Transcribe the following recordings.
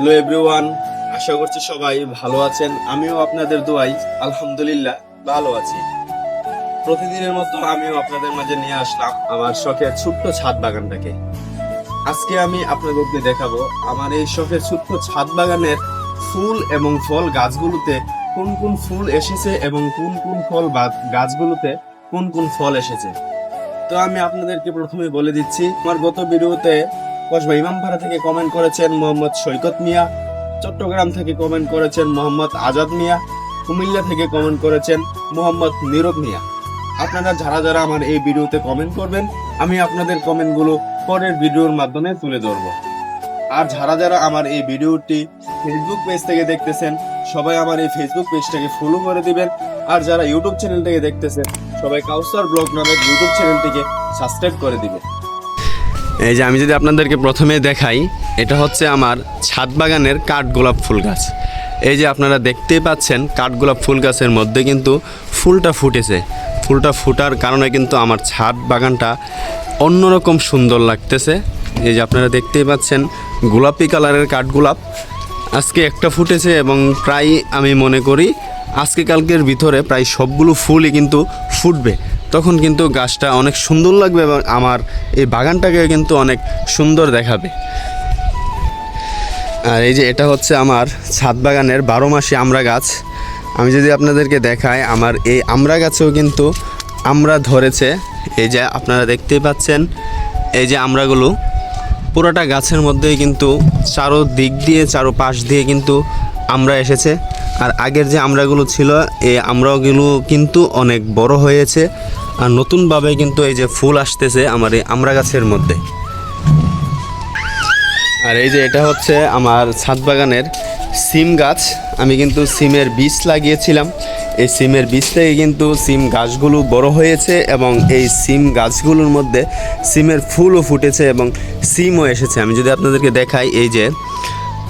Hello everyone আশা করছি সবাই ভালো আছেন। আমিও আপনাদের দোয়াই আলহামদুলিল্লাহ ভালো আছি। প্রতিদিনের মতো আমিও আপনাদের মাঝে নিয়ে আসলাম আমার শখের ছোট্ট ছাদ বাগানটাকে। আজকে আমি আপনাদেরকে দেখাবো আমার এই শখের ছোট্ট ছাদ বাগানের ফুল এবং ফল গাছগুলোতে কোন কোন ফুল এসেছে এবং কোন কোন ফল গাছগুলোতে কোন কোন ফল এসেছে। তো আমি আপনাদেরকে প্রথমে বলে দিচ্ছি, আমার গত ভিডিওতে কসবা ইমামপাড়া থেকে কমেন্ট করেছেন মোহাম্মদ সৈকত মিয়া, চট্টগ্রাম থেকে কমেন্ট করেছেন মোহাম্মদ আজাদ মিয়া, কুমিল্লা থেকে কমেন্ট করেছেন মোহাম্মদ নীরব মিয়া। আপনারা যারা যারা আমার এই ভিডিওতে কমেন্ট করবেন, আমি আপনাদের কমেন্টগুলো পরের ভিডিওর মাধ্যমে তুলে ধরব। আর যারা যারা আমার এই ভিডিওটি ফেসবুক পেজ থেকে দেখতেছেন, সবাই আমার এই ফেসবুক পেজটাকে ফলো করে দিবেন। আর যারা ইউটিউব চ্যানেল থেকে দেখতেছেন, সবাই কাউসার ব্লগ নামের ইউটিউব চ্যানেলটিকে সাবস্ক্রাইব করে দিবেন। এই যে আমি যদি আপনাদেরকে প্রথমে দেখাই, এটা হচ্ছে আমার ছাদ বাগানের কাঠগোলাপ ফুল গাছ। এই যে আপনারা দেখতেই পাচ্ছেন কাঠগোলাপ ফুল গাছের মধ্যে কিন্তু ফুলটা ফুটেছে। ফুলটা ফুটার কারণে কিন্তু আমার ছাদ বাগানটা অন্যরকম সুন্দর লাগতেছে। এই যে আপনারা দেখতেই পাচ্ছেন, গোলাপি কালারের কাঠগোলাপ আজকে একটা ফুটেছে এবং প্রায় আমি মনে করি আজকে কালকের ভিতরে প্রায় সবগুলো ফুলই কিন্তু ফুটবে। তখন কিন্তু গাছটা অনেক সুন্দর লাগবে এবং আমার এই বাগানটাকে কিন্তু অনেক সুন্দর দেখাবে। আর এই যে এটা হচ্ছে আমার ছাদ বাগানের বারো মাসি আমড়া গাছ। আমি যদি আপনাদেরকে দেখাই, আমার এই আমড়া গাছেও কিন্তু আমরা ধরেছে। এই যে আপনারা দেখতেই পাচ্ছেন, এই যে আমড়াগুলো পুরোটা গাছের মধ্যেই কিন্তু চারো দিক দিয়ে চারো পাশ দিয়ে কিন্তু আমরা এসেছে। আর আগের যে আমড়াগুলো ছিল, এই আমড়াগুলো কিন্তু অনেক বড় হয়েছে। আর নতুনভাবে কিন্তু এই যে ফুল আসতেছে আমার এই আমড়া গাছের মধ্যে। আর এই যে এটা হচ্ছে আমার ছাদ বাগানের সিম গাছ। আমি কিন্তু সিমের বীজ লাগিয়েছিলাম। এই সিমের বীজ থেকে কিন্তু সিম গাছগুলো বড় হয়েছে এবং এই সিম গাছগুলোর মধ্যে সিমের ফুলও ফুটেছে এবং সিমও এসেছে। আমি যদি আপনাদেরকে দেখাই, এই যে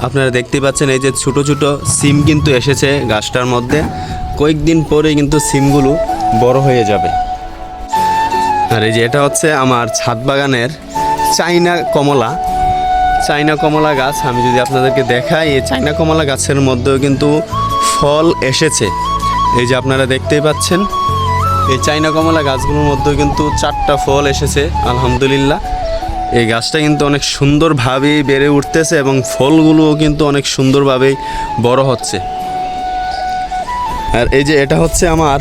আপনারা দেখতে পাচ্ছেন এই যে ছোট ছোট সিম কিন্তু এসেছে গাছটার মধ্যে। কয়েকদিন পরে কিন্তু সিমগুলো বড় হয়ে যাবে। আর এই যে এটা হচ্ছে আমার ছাদ বাগানের চাইনা কমলা। চাইনা কমলা গাছ, আমি যদি আপনাদেরকে দেখাই, এই চাইনা কমলা গাছের মধ্যেও কিন্তু ফল এসেছে। এই যে আপনারা দেখতেই পাচ্ছেন, এই চাইনা কমলা গাছগুলোর মধ্যেও কিন্তু চারটা ফল এসেছে, আলহামদুলিল্লাহ। এই গাছটা কিন্তু অনেক সুন্দরভাবেই বেড়ে উঠতেছে এবং ফলগুলোও কিন্তু অনেক সুন্দরভাবেই বড় হচ্ছে। আর এই যে এটা হচ্ছে আমার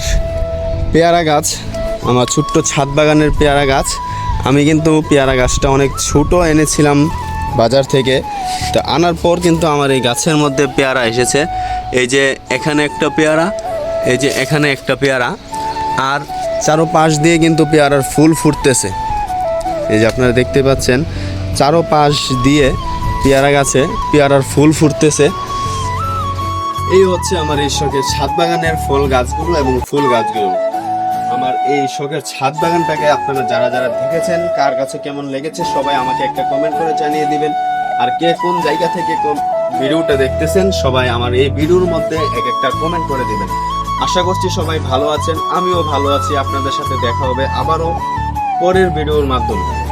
পেয়ারা গাছ, আমার ছোট্ট ছাদ বাগানের পেয়ারা গাছ। আমি কিন্তু পেয়ারা গাছটা অনেক ছোট এনেছিলাম বাজার থেকে। তো আনার পর কিন্তু আমার এই গাছের মধ্যে পেয়ারা এসেছে। এই যে এখানে একটা পেয়ারা, এই যে এখানে একটা পেয়ারা। আর চারো পাশ দিয়ে কিন্তু পেয়ারার ফুল ফুটতেছে। এই যে আপনারা দেখতে পাচ্ছেন চারো পাশ দিয়ে পেয়ারা গাছে পেয়ারার ফুল ফুটতেছে। এই হচ্ছে আমার এই শখের ছাদ বাগানের ফল গাছগুলো এবং ফুল গাছগুলো। আমার এই শখের ছাদ বাগানটাকে আপনারা যারা যারা দেখেছেন, কার কাছে কেমন লেগেছে, সবাই আমাকে একটা কমেন্ট করে জানিয়ে দিবেন। আর কে কোন জায়গা থেকে কোন ভিডিওটা দেখতেছেন, সবাই আমার এই ভিডিওর মধ্যে এক একটা কমেন্ট করে দিবেন। আশা করছি সবাই ভালো আছেন, আমিও ভালো আছি, আপনাদের সাথে দেখা হবে আবারও। পরের ভিডিওর মাধ্যমে।